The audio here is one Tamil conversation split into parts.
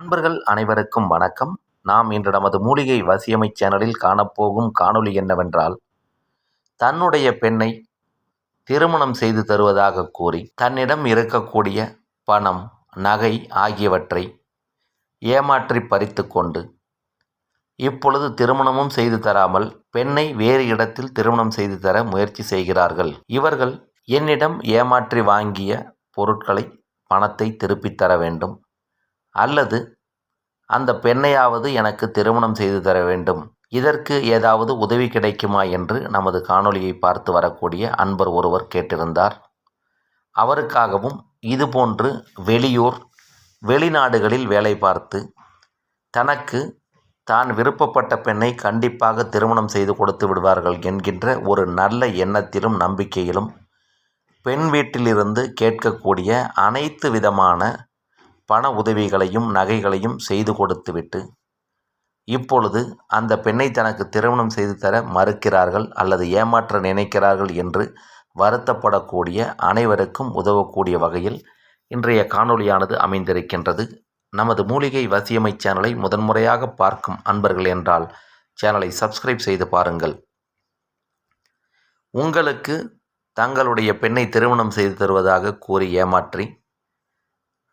நண்பர்கள் அனைவருக்கும் வணக்கம். நாம் இன்று நமது மூலிகை வசியமை சேனலில் காணப்போகும் காணொளி என்னவென்றால் தன்னுடைய பெண்ணை திருமணம் செய்து தருவதாக கூறி தன்னிடம் இருக்கக்கூடிய பணம் நகை ஆகியவற்றை ஏமாற்றி பறித்து கொண்டு இப்பொழுது திருமணமும் செய்து தராமல் பெண்ணை வேறு இடத்தில் திருமணம் செய்து தர முயற்சி செய்கிறார்கள். இவர்கள் என்னிடம் ஏமாற்றி வாங்கிய பொருட்களை பணத்தை திருப்பித் தர வேண்டும். அல்லது அந்த பெண்ணையாவது எனக்கு திருமணம் செய்து தர வேண்டும். இதற்கு ஏதாவது உதவி கிடைக்குமா என்று நமது காணொளியை பார்த்து வரக்கூடிய அன்பர் ஒருவர் கேட்டிருந்தார். அவருக்காகவும் இதுபோன்று வெளியூர் வெளிநாடுகளில் வேலை பார்த்து தனக்கு தான் விருப்பப்பட்ட பெண்ணை கண்டிப்பாக திருமணம் செய்து கொடுத்து விடுவார்கள் என்கின்ற ஒரு நல்ல எண்ணத்திலும் நம்பிக்கையிலும் பெண் வீட்டிலிருந்து கேட்கக்கூடிய அனைத்து விதமான பண உதவிகளையும் நகைகளையும் செய்து கொடுத்துவிட்டு இப்பொழுது அந்த பெண்ணை தனக்கு திருமணம் செய்து தர மறுக்கிறார்கள் அல்லது ஏமாற்ற நினைக்கிறார்கள் என்று வருத்தப்படக்கூடிய அனைவருக்கும் உதவக்கூடிய வகையில் இன்றைய காணொளியானது அமைந்திருக்கின்றது. நமது மூலிகை வசியமை சேனலை முதன்முறையாக பார்க்கும் அன்பர்கள் என்றால் சேனலை சப்ஸ்கிரைப் செய்து பாருங்கள். உங்களுக்கு தங்களுடைய பெண்ணை திருமணம் செய்து தருவதாக கூறி ஏமாற்றி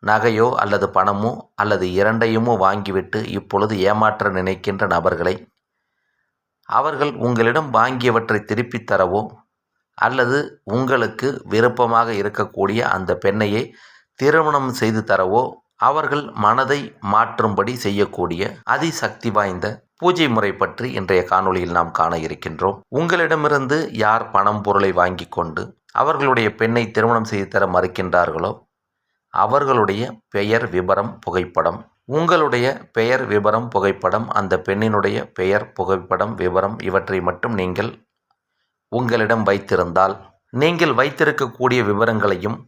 நகையோ அல்லது பணமோ அல்லது இரண்டையுமோ வாங்கிவிட்டு இப்பொழுது ஏமாற்ற நினைக்கின்ற நபர்களை அவர்கள் உங்களிடம் வாங்கியவற்றை திருப்பித் தரவோ அல்லது உங்களுக்கு விருப்பமாக இருக்கக்கூடிய அந்த பெண்ணையே திருமணம் செய்து தரவோ அவர்கள் மனதை மாற்றும்படி செய்யக்கூடிய அதிசக்தி வாய்ந்த பூஜை முறை பற்றி இன்றைய காணொளியில் நாம் காண இருக்கின்றோம். உங்களிடமிருந்து யார் பணம் பொருளை வாங்கி கொண்டு அவர்களுடைய பெண்ணை திருமணம் செய்து தர மறுக்கின்றார்களோ அவர்களுடைய பெயர் விபரம் புகைப்படம். உங்களுடைய பெயர் விபரம் புகைப்படம் அந்த பெண்ணினுடைய பெயர் புகைப்படம் விவரம் இவற்றை மட்டும் நீங்கள் உங்களிடம் வைத்திருந்தால் நீங்கள் வைத்திருக்கக்கூடிய விவரங்களையும்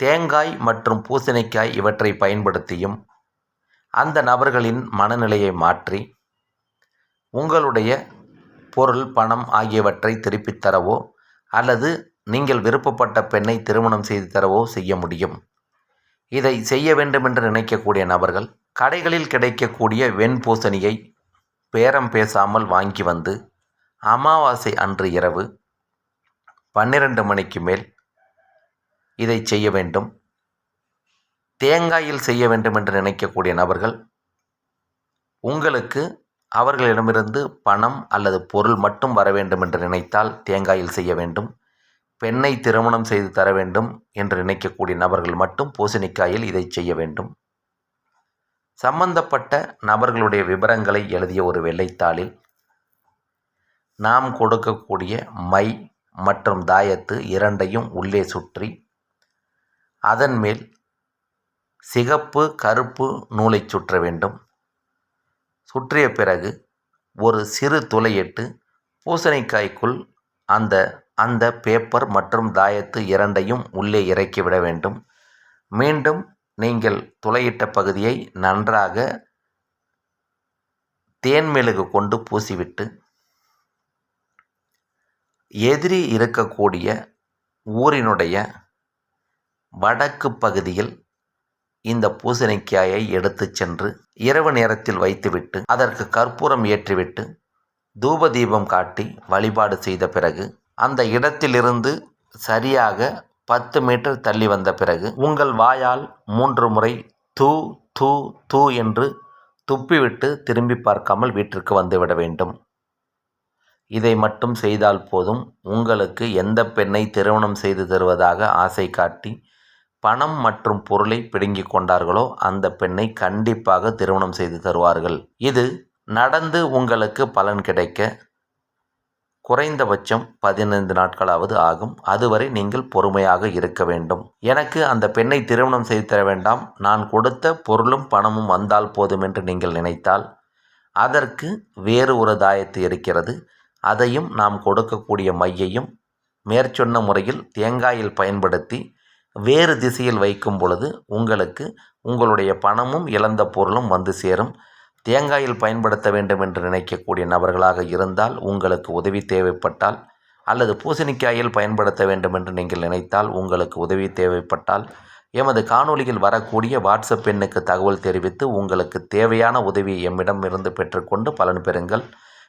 தேங்காய் மற்றும் பூசணிக்காய் இவற்றை பயன்படுத்தியும் அந்த நபர்களின் மனநிலையை மாற்றி உங்களுடைய பொருள் பணம் ஆகியவற்றை திருப்பித் தரவோ அல்லது நீங்கள் விருப்பப்பட்ட பெண்ணை திருமணம் செய்து தரவோ செய்ய முடியும். இதை செய்ய வேண்டுமென்று நினைக்கக்கூடிய நபர்கள் கடைகளில் கிடைக்கக்கூடிய வெண்பூசணியை பேரம் பேசாமல் வாங்கி வந்து அமாவாசை அன்று இரவு பன்னிரண்டு மணிக்கு மேல் இதை செய்ய வேண்டும். தேங்காயில் செய்ய வேண்டும் என்று நினைக்கக்கூடிய நபர்கள் உங்களுக்கு அவர்களிடமிருந்து பணம் அல்லது பொருள் மட்டும் வர வேண்டும் என்று நினைத்தால் தேங்காயில் செய்ய வேண்டும். பெண்ணை திருமணம் செய்து தர வேண்டும் என்று நினைக்கக்கூடிய நபர்கள் மட்டும் பூசணிக்காயில் இதை செய்ய வேண்டும். சம்பந்தப்பட்ட நபர்களுடைய விவரங்களை எழுதிய ஒரு வெள்ளைத்தாளில் நாம் கொடுக்கக்கூடிய மை மற்றும் தாயத்து இரண்டையும் உள்ளே சுற்றி அதன் மேல் சிகப்பு கருப்பு நூலை சுற்ற வேண்டும். சுற்றிய பிறகு ஒரு சிறு துளையிட்டு பூசணிக்காய்க்குள் அந்த அந்த பேப்பர் மற்றும் தாயத்து இரண்டையும் உள்ளே இறக்கிவிட வேண்டும். மீண்டும் நீங்கள் துளையிட்ட பகுதியை நன்றாக தேன்மெழுகு கொண்டு பூசிவிட்டு எதிரி இருக்கக்கூடிய ஊரினுடைய வடக்கு பகுதியில் இந்த பூசணிக்காயை எடுத்து சென்று இரவு நேரத்தில் வைத்துவிட்டு அதற்கு கற்பூரம் ஏற்றிவிட்டு தூப தீபம் காட்டி வழிபாடு செய்த பிறகு அந்த இடத்திலிருந்து சரியாக பத்து மீட்டர் தள்ளி வந்த பிறகு உங்கள் வாயால் மூன்று முறை தூ தூ தூ என்று துப்பிவிட்டு திரும்பி பார்க்காமல் வீட்டிற்கு வந்துவிட வேண்டும். இதை மட்டும் செய்தால் போதும். உங்களுக்கு எந்த பெண்ணை திருமணம் செய்து தருவதாக ஆசை காட்டி பணம் மற்றும் பொருளை பிடுங்கிக் கொண்டார்களோ அந்த பெண்ணை கண்டிப்பாக திருமணம் செய்து தருவார்கள். இது நடந்து உங்களுக்கு பலன் கிடைக்க குறைந்தபட்சம் பதினைந்து நாட்களாவது ஆகும். அதுவரை நீங்கள் பொறுமையாக இருக்க வேண்டும். எனக்கு அந்த பெண்ணை திருமணம் செய்து தர வேண்டாம். நான் கொடுத்த பொருளும் பணமும் வந்தால் போதும் என்று நீங்கள் நினைத்தால் அதற்கு வேறு ஒரு தாயத்து இருக்கிறது. அதையும் நாம் கொடுக்கக்கூடிய மையையும் மேற்சொன்ன முறையில் தேங்காயில் பயன்படுத்தி வேறு திசையில் வைக்கும் பொழுது உங்களுக்கு உங்களுடைய பணமும் இழந்த பொருளும் வந்து சேரும். தேங்காயில் பயன்படுத்த வேண்டும் என்று நினைக்கக்கூடிய நபர்களாக இருந்தால் உங்களுக்கு உதவி தேவைப்பட்டால் அல்லது பூசணிக்காயில் பயன்படுத்த வேண்டும் என்று நீங்கள் நினைத்தால் உங்களுக்கு உதவி தேவைப்பட்டால் எமது காணொலியில் வரக்கூடிய வாட்ஸ்அப் எண்ணுக்கு தகவல் தெரிவித்து உங்களுக்கு தேவையான உதவியை எம்மிடமிருந்து பெற்றுக்கொண்டு பலன் பெறுங்கள்.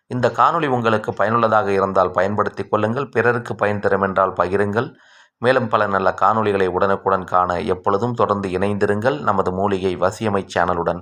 இந்த காணொளி உங்களுக்கு பயனுள்ளதாக இருந்தால் பயன்படுத்திக் கொள்ளுங்கள். பிறருக்கு பயன் தரும் என்றால் பகிருங்கள். மேலும் பல நல்ல காணொளிகளை உடனுக்குடன் காண எப்பொழுதும் தொடர்ந்து இணைந்திருங்கள். நமது மூலிகை வசியமை சேனலுடன்